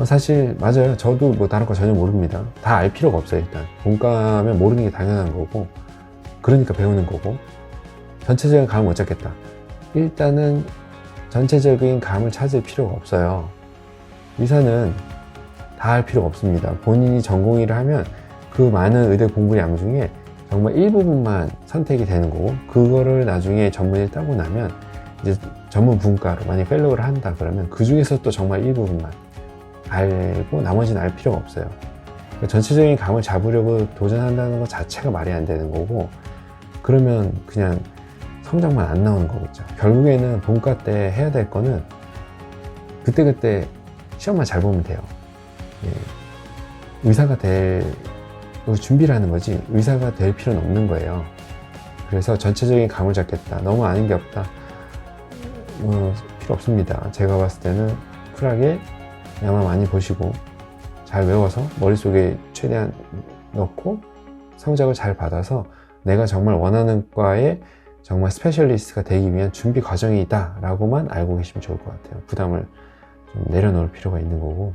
어, 사실 맞아요. 저도 뭐 다른 거 전혀 모릅니다. 다 알 필요가 없어요. 일단 본과면 모르는 게 당연한 거고 그러니까 배우는 거고 전체적인 감을 못 잡겠다. 일단은 전체적인 감을 찾을 필요가 없어요. 의사는 다 할 필요가 없습니다. 본인이 전공의를 하면 그 많은 의대 공부량 중에 정말 일부분만 선택이 되는 거고 그거를 나중에 전문의를 따고 나면 이제 전문 분과로 만약 펠로우를 한다 그러면 그 중에서 또 정말 일부분만 알고 나머지는 알 필요가 없어요. 전체적인 감을 잡으려고 도전한다는 것 자체가 말이 안 되는 거고 그러면 그냥 성적만 안 나오는 거겠죠. 결국에는 본과 때 해야 될 거는 그때그때 시험만 잘 보면 돼요. 예. 의사가 될 준비를 하는 거지 의사가 될 필요는 없는 거예요. 그래서 전체적인 감을 잡겠다. 너무 아는 게 없다. 어, 필요 없습니다. 제가 봤을 때는 쿨하게 야마 많이 보시고 잘 외워서 머릿속에 최대한 넣고 성적을 잘 받아서 내가 정말 원하는 과에 정말 스페셜리스트가 되기 위한 준비 과정이다 라고만 알고 계시면 좋을 것 같아요. 부담을 좀 내려놓을 필요가 있는 거고